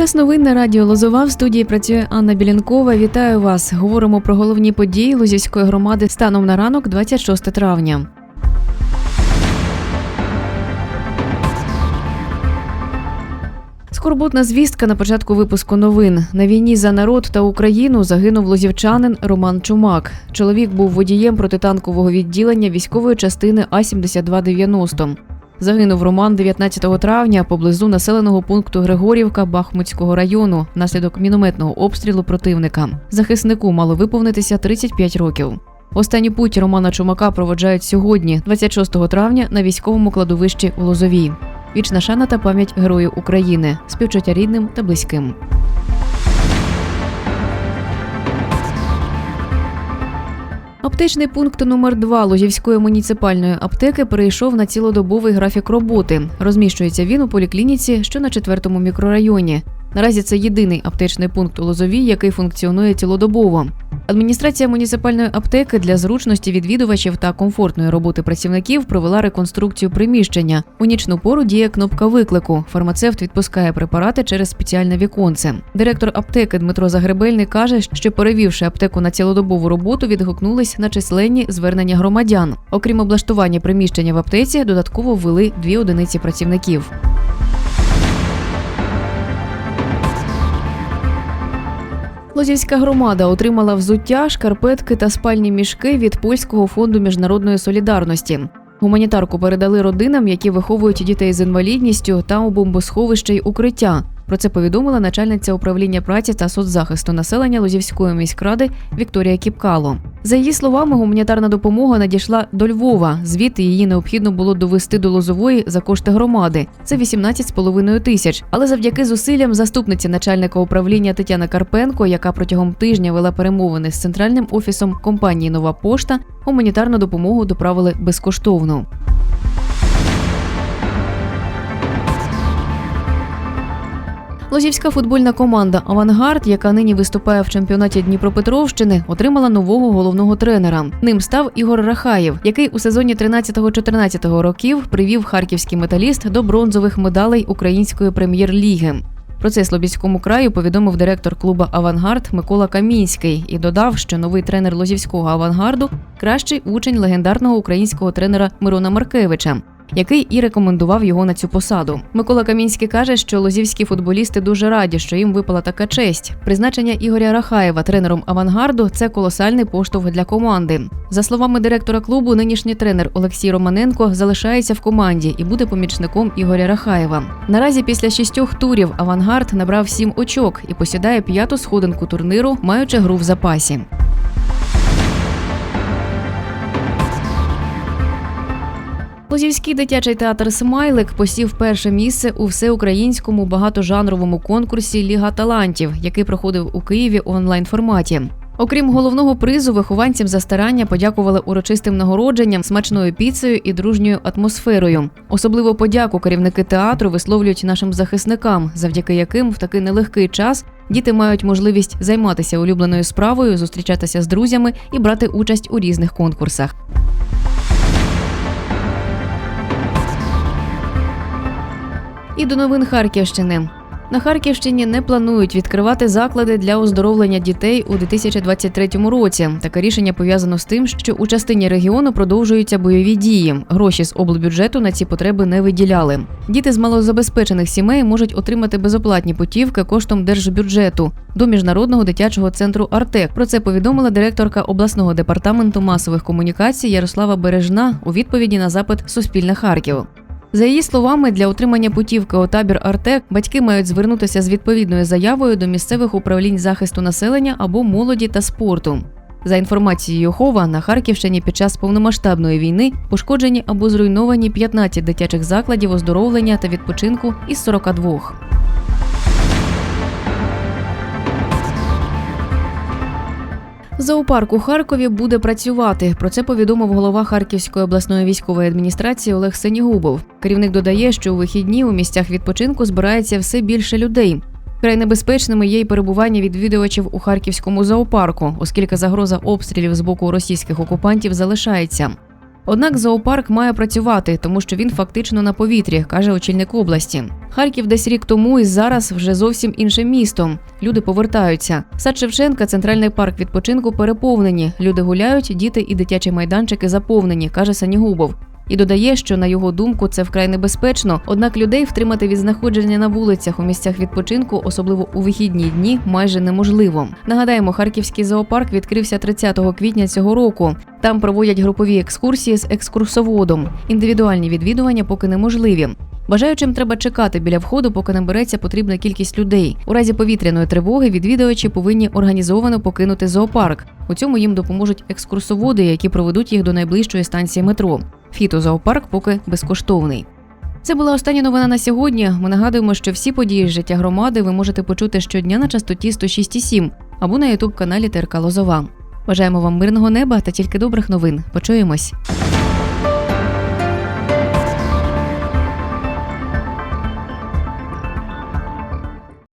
Час новин на радіо Лозова в студії працює Анна Білянкова. Вітаю вас. Говоримо про головні події Лозівської громади станом на ранок, 26 травня. Скорботна звістка на початку випуску новин. На війні за народ та Україну загинув лозівчанин Роман Чумак. Чоловік був водієм протитанкового відділення військової частини А 7290 Загинув Роман 19 травня поблизу населеного пункту Григорівка Бахмутського району внаслідок мінометного обстрілу противника. Захиснику мало виповнитися 35 років. Останню путь Романа Чумака проводжають сьогодні, 26 травня, на військовому кладовищі у Лозовій. Вічна шана та пам'ять Героїв України, співчуття рідним та близьким. Аптечний пункт номер 2 Лозівської муніципальної аптеки перейшов на цілодобовий графік роботи. Розміщується він у поліклініці, що на четвертому мікрорайоні. Наразі це єдиний аптечний пункт у Лозовій, який функціонує цілодобово. Адміністрація муніципальної аптеки для зручності відвідувачів та комфортної роботи працівників провела реконструкцію приміщення. У нічну пору діє кнопка виклику. Фармацевт відпускає препарати через спеціальне віконце. Директор аптеки Дмитро Загребельний каже, що перевівши аптеку на цілодобову роботу, відгукнулись на численні звернення громадян. Окрім облаштування приміщення в аптеці, додатково ввели дві одиниці працівників. Лозівська громада отримала взуття, шкарпетки та спальні мішки від польського фонду міжнародної солідарності. Гуманітарку передали родинам, які виховують дітей з інвалідністю та у бомбосховища й укриття. Про це повідомила начальниця управління праці та соцзахисту населення Лозівської міськради Вікторія Кіпкало. За її словами, гуманітарна допомога надійшла до Львова. Звідти її необхідно було довести до Лозової за кошти громади. Це 18,5 тисяч. Але завдяки зусиллям заступниці начальника управління Тетяна Карпенко, яка протягом тижня вела перемовини з центральним офісом компанії Нова пошта, гуманітарну допомогу доправили безкоштовно. Лозівська футбольна команда Авангард, яка нині виступає в чемпіонаті Дніпропетровщини, отримала нового головного тренера. Ним став Ігор Рахаєв, який у сезоні 13-14 років привів харківський металіст до бронзових медалей української прем'єр-ліги. Про це Слобідському краю повідомив директор клуба Авангард Микола Камінський і додав, що новий тренер Лозівського авангарду кращий учень легендарного українського тренера Мирона Маркевича який і рекомендував його на цю посаду. Микола Камінський каже, що лозівські футболісти дуже раді, що їм випала така честь. Призначення Ігоря Рахаєва тренером авангарду це колосальний поштовх для команди. За словами директора клубу, нинішній тренер Олексій Романенко залишається в команді і буде помічником Ігоря Рахаєва. Наразі після шістьох турів авангард набрав сім очок і посідає п'яту сходинку турниру, маючи гру в запасі. Лозівський дитячий театр Смайлик посів перше місце у всеукраїнському багатожанровому конкурсі Ліга талантів, який проходив у Києві у онлайн форматі. Окрім головного призу, вихованцям за старання подякували урочистим нагородженням, смачною піцею і дружньою атмосферою. Особливо подяку керівники театру висловлюють нашим захисникам, завдяки яким в такий нелегкий час діти мають можливість займатися улюбленою справою, зустрічатися з друзями і брати участь у різних конкурсах. І до новин Харківщини. На Харківщині не планують відкривати заклади для оздоровлення дітей у 2023 році. Таке рішення пов'язано з тим, що у частині регіону продовжуються бойові дії. Гроші з облбюджету на ці потреби не виділяли. Діти з малозабезпечених сімей можуть отримати безоплатні путівки коштом держбюджету до міжнародного дитячого центру Артек. Про це повідомила директорка обласного департаменту масових комунікацій Ярослава Бережна у відповіді на запит Суспільне Харків. За її словами, для отримання путівки у табір Артек батьки мають звернутися з відповідною заявою до місцевих управлінь захисту населення або молоді та спорту. За інформацією Хова, на Харківщині під час повномасштабної війни пошкоджені або зруйновані 15 дитячих закладів оздоровлення та відпочинку із 42. Зоопарк у Харкові буде працювати. Про це повідомив голова Харківської обласної військової адміністрації Олег Сенігубов. Керівник додає, що у вихідні у місцях відпочинку збирається все більше людей. Край небезпечними є й перебування відвідувачів у харківському зоопарку, оскільки загроза обстрілів з боку російських окупантів залишається. Однак зоопарк має працювати, тому що він фактично на повітрі, каже очільник області. Харків десь рік тому і зараз вже зовсім іншим містом. Люди повертаються. Сад Шевченка, центральний парк відпочинку переповнені. Люди гуляють, діти і дитячі майданчики заповнені, каже Санігубов. І додає, що на його думку це вкрай небезпечно. Однак людей втримати від знаходження на вулицях у місцях відпочинку, особливо у вихідні дні, майже неможливо. Нагадаємо, харківський зоопарк відкрився 30 квітня цього року. Там проводять групові екскурсії з екскурсоводом. Індивідуальні відвідування поки неможливі. Бажаючим треба чекати біля входу, поки набереться потрібна кількість людей. У разі повітряної тривоги відвідувачі повинні організовано покинути зоопарк. У цьому їм допоможуть екскурсоводи, які проведуть їх до найближчої станції метро. Фітозоопарк поки безкоштовний. Це була остання новина на сьогодні. Ми нагадуємо, що всі події з життя громади ви можете почути щодня на частоті 106,7 або на ютуб каналі ТРК Лозова. Бажаємо вам мирного неба та тільки добрих новин. Почуємось.